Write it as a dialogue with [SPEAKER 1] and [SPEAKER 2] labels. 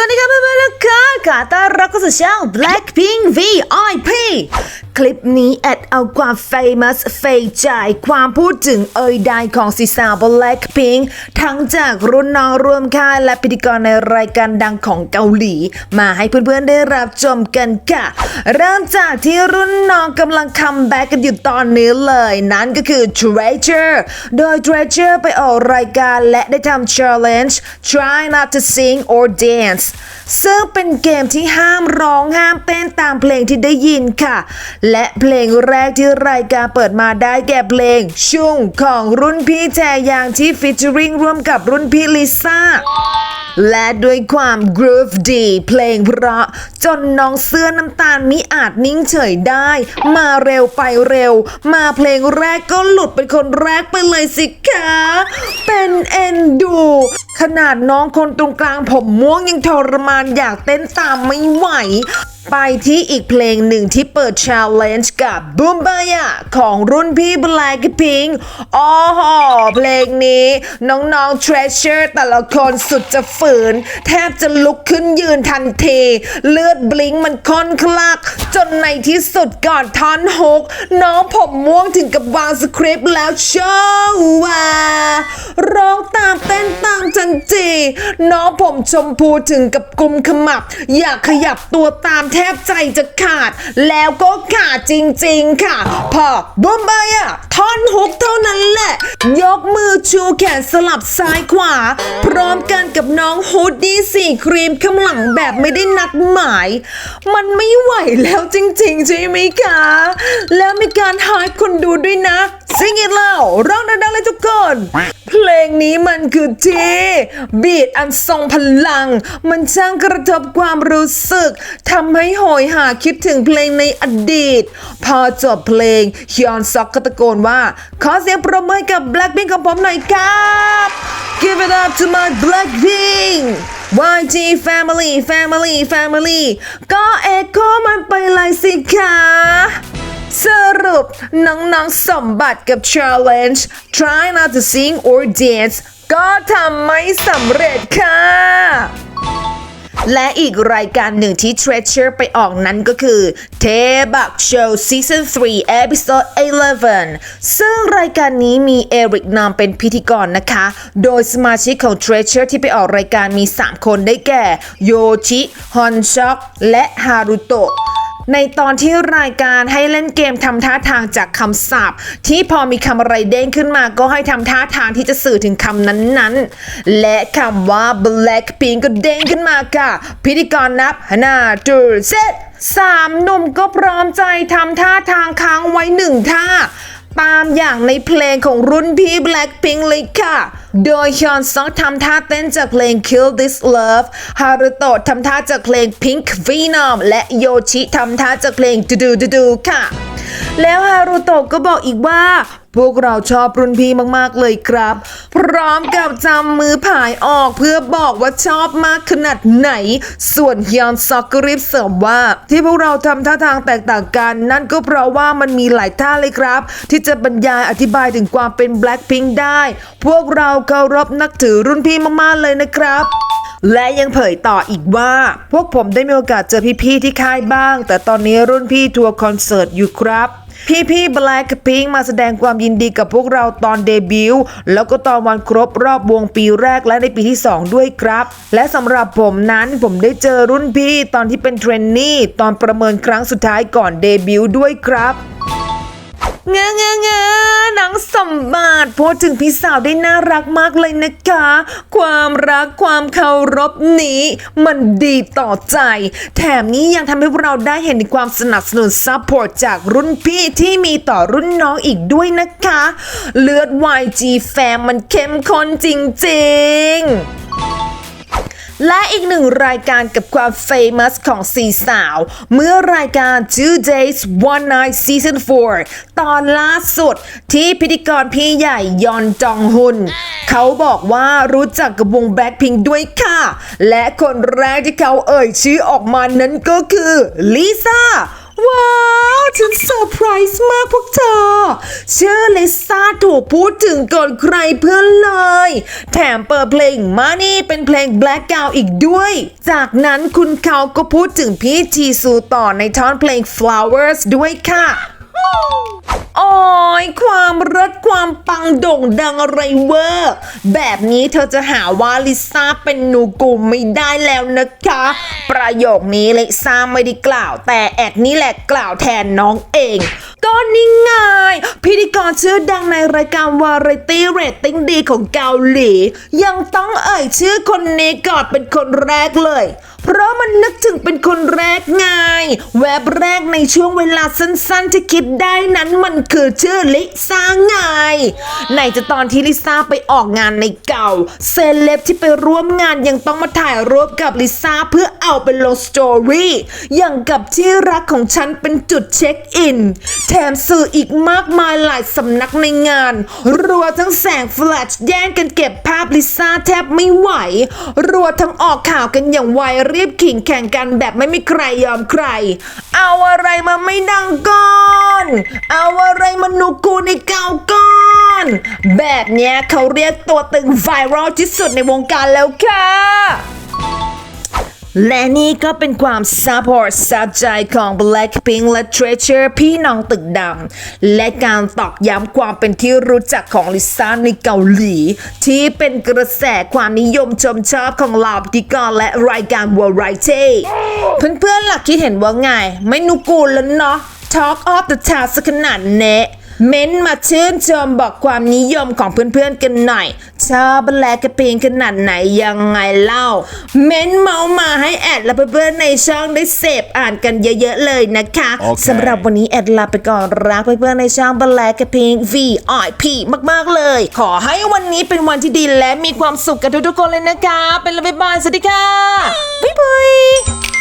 [SPEAKER 1] Sônica Babalacan! ค่ะต้อนรับเข้าสู่ช่อง Blackpink VIP คลิปนี้แอดเอาความ famous เฟยใจายความพูดถึงเอ่ยใดของสีสาว Blackpink ทั้งจากรุ่นน้องร่วมค่ายและพิธีกรในรายการดังของเกาหลี มาให้เพื่อนๆได้รับชมกันค่ะ เริ่มจากที่รุ่นน้องกำลังคัมแบ็กกันอยู่ตอนนี้เลย นั่นก็คือ Treasure โดย Treasure ไปออกรายการและได้ทำ challenge try not to sing or dance ซึ่งเป็นเกมที่ห้ามร้องห้ามเต้นตามเพลงที่ได้ยินค่ะ และเพลงแรกที่รายการเปิดมาได้แก่เพลง ชุ่งของรุ่นพี่แจยางที่ฟิชเจอริงร่วมกับรุ่นพี่ลิซ่าและด้วยความกรูฟดีเพลงเพราะจนน้องเสื้อน้ำตาลมิอาจนิ่งเฉยได้ มาเร็วไปเร็ว มาเพลงแรกก็หลุดเป็นคนแรกไปเลยสิคะ เป็นเอ็นดู ขนาดน้องคนตรงกลางผมม่วงยังทรมานอยากเต้นตามไม่ไหว ไปที่อีกเพลงหนึ่งที่เปิด Challenge กับ b o o m b a y a ของรุ่นพี่ Blackpink อ๋อหอเพลงนี้ น้องๆ Treasure แต่ละคนสุดจะฝืน แทบจะลุกขึ้นยืนทันที เลือดบลิงมันค่อนคลัก จนในที่สุดก่อนท่อนฮุก น้องผมม่วงถึงกับวางสคริปต์แล้วโชว์ว่าร้องตามเต้นตามจันจีน้องผมชมพูถึงกับกุมขมับ อยากขยับตัวตามแทบใจจะขาด แล้วก็ขาดจริงๆค่ะ พอบุ้มบายอะท่อนฮุกเท่านั้นแหละ ยกมือชูแขนสลับซ้ายขวา พร้อมกันกับน้องฮูดดี้สีครีมข้างหลังแบบไม่ได้นัดหมาย มันไม่ไหวแล้วจริงๆ ใช่ไหมคะ แล้วมีการหายคนดูด้วยนะ ซิง it แล้วร้องดังๆเลยทุกคน เพลงนี้มันคือเทบีดอันทรงพลัง มันช่างกระทบความรู้สึกทำให้โหยหาคิดถึงเพลงในอดีต พอจบเพลงฮยอนซอกก็ตะโกนว่า ขอเสียงประมือกับ Blackpink ของผมหน่อยครับ Give it up to my Blackpink YG Family Family Family ก็เอ็กโคมันไปเลยสิคะสรุ ปน้องๆสมบัติกับ Challenge Try not to sing or dance ก็ทำไม่สำเร็จค่ะ และอีกรายการหนึ่งที่ Treasure ไปออกนั้นก็คือเทบักโชว์ Season 3 Episode 11 ซึ่งรายการนี้มีเอริกนามเป็นพิธีกรนะคะ โดยสมาชิกของ Treasure ที่ไปออกรายการมี 3 คนได้แก่ โยชิ ฮอนช็อก และฮารุโตะ ในตอนที่รายการให้เล่นเกมทำท่าทางจากคำศัพท์ ที่พอมีคำอะไรเด้งขึ้นมาก็ให้ทำท่าทางที่จะสื่อถึงคำนั้นๆ และคำว่า Blackpink ก็เด้งขึ้นมาค่ะ พิธีกรนับหน้าจูเซตสามหนุ่มก็พร้อมใจทำท่าทางค้างไว้หนึ่งท่า ตามอย่างในเพลงของรุ่นพี่ Blackpink เลยค่ะ โดยฮยอนซอกทำท่าเต้นจากเพลง Kill This Love ฮารุโตะทำท่าจากเพลง Pink Venom และโยชิทำท่าจากเพลงดูดูดูดูค่ะ แล้วฮารุโตะก็บอกอีกว่า พวกเราชอบรุ่นพี่มากๆเลยครับ พร้อมกับจำมือผายออกเพื่อบอกว่าชอบมากขนาดไหน ส่วนฮยอนซอกกรีบเสริมว่า ที่พวกเราทำท่าทางแตกต่างกัน นั่นก็เพราะว่ามันมีหลายท่าเลยครับ ที่จะบรรยายอธิบายถึงความเป็น Blackpink ได้ พวกเราเคารพนักถือรุ่นพี่มากๆเลยนะครับและยังเผยต่ออีกว่า พวกผมได้มีโอกาสเจอพี่ๆที่ค่ายบ้าง แต่ตอนนี้รุ่นพี่ทัวร์คอนเสิร์ตอยู่ครับ พี่ๆ Blackpink มาแสดงความยินดีกับพวกเราตอนเดบิวต์แล้วก็ตอนวันครบรอบวงปีแรกและในปีที่ 2 ด้วยครับ และสำหรับผมนั้นผมได้เจอรุ่นพี่ตอนที่เป็นเทรนนี่ตอนประเมินครั้งสุดท้ายก่อนเดบิวต์ด้วยครับ เงะเงะเงะหนังสมบัติพูดถึงพี่สาวได้น่ารักมากเลยนะคะ ความรักความเคารพนี้ มันดีต่อใจ แถมนี้ยังทำให้เราได้เห็นความสนับสนุนซัพพอร์ตจากรุ่นพี่ที่มีต่อรุ่นน้องอีกด้วยนะคะ เลือด YG แฟมมันเข้มข้นจริง ๆ และอีกหนึ่งรายการกับความเฟมัสของสีสาว เมื่อรายการ Two Days One Night Season 4 ตอนล่าสุดที่พิธีกรพี่ใหญ่ยอนจองฮุนเขาบอกว่ารู้จักกับวง Blackpink ด้วยค่ะ และคนแรกที่เขาเอ่ยชื่อออกมานั้นก็คือลิซ่า ว้าว ฉันเซอร์ไพรส์มากพวกเธอ ชื่อลิซ่าถูกพูดถึงก่อนใครเพื่อนเลย แถมเปิดเพลงมานี่เป็นเพลง Black g o w อีกด้วย จากนั้นคุณเขาก็พูดถึงพี่จีซูต่อในท่อนเพลง Flowers ด้วยค่ะโอ้ยความรัดความปังโด่งดังอะไรเวอร์ แบบนี้เธอจะหาว่าลิซ่าเป็นหนูกูไม่ได้แล้วนะคะ ประโยคนี้ลิซ่าไม่ได้กล่าว แต่แอดนี่แหละกล่าวแทนน้องเอง ก็นี่ไง พิธีกรชื่อดังในรายการวาไรตี้เรตติ้งดีของเกาหลี ยังต้องเอ่ยชื่อคนนี้ก่อนเป็นคนแรกเลยเพราะมันนึกถึงเป็นคนแรกไง แวบแรกในช่วงเวลาสั้นๆ ที่คิดได้นั้นมันคือชื่อลิซ่าไงไหนจะตอนที่ลิซ่าไปออกงานในเก่า เซเลบที่ไปร่วมงานยังต้องมาถ่ายรูปกับลิซ่าเพื่อเอาไปลงสตอรี่อย่างกับที่รักของฉันเป็นจุดเช็คอิน แถมสื่ออีกมากมายหลายสำนักในงาน รัวทั้งแสงแฟลชแย่งกันเก็บภาพลิซ่าแทบไม่ไหว รัวทั้งออกข่าวกันอย่างไวรีบขิงแข่งกันแบบไม่มีใครยอมใคร เอาอะไรมาไม่ดังก่อน เอาอะไรมานุกูในเกาก่อน แบบเนี้ยเขาเรียกตัวตึงไวรัลที่สุดในวงการแล้วค่ะ และนี่ก็เป็นความซัพพอร์ตสะใจของ Blackpink และ Treasure พี่น้องตึกดำ และการตอกย้ำความเป็นที่รู้จักของลิซ่าในเกาหลี ที่เป็นกระแสความนิยมชมชอบของเหล่าพิธีกรและรายการ Variety เพื่อนๆหลักคิดเห็นว่าไง ไม่นุกูลแล้วเนาะ Talk of the Town สักขนาดเนะ เม้นต์มาชื่นชมบอกความนิยมของเพื่อนๆกันหน่อย ชอบแลกระเพงขนาดไหนยังไงเล่า เม้นต์เมามาให้แอดและเพื่อนๆในช่องได้เสพอ่านกันเยอะๆเลยนะคะ
[SPEAKER 2] โอเค
[SPEAKER 1] สำหรับวันนี้แอดลาไปก่อนรักเพื่อนๆในช่องแลกระเพง VIP มากๆเลย ขอให้วันนี้เป็นวันที่ดีและมีความสุขกันทุกๆคนเลยนะคะ เป็นละบ๊ายบายสวัสดีค่ะบ๊ายบาย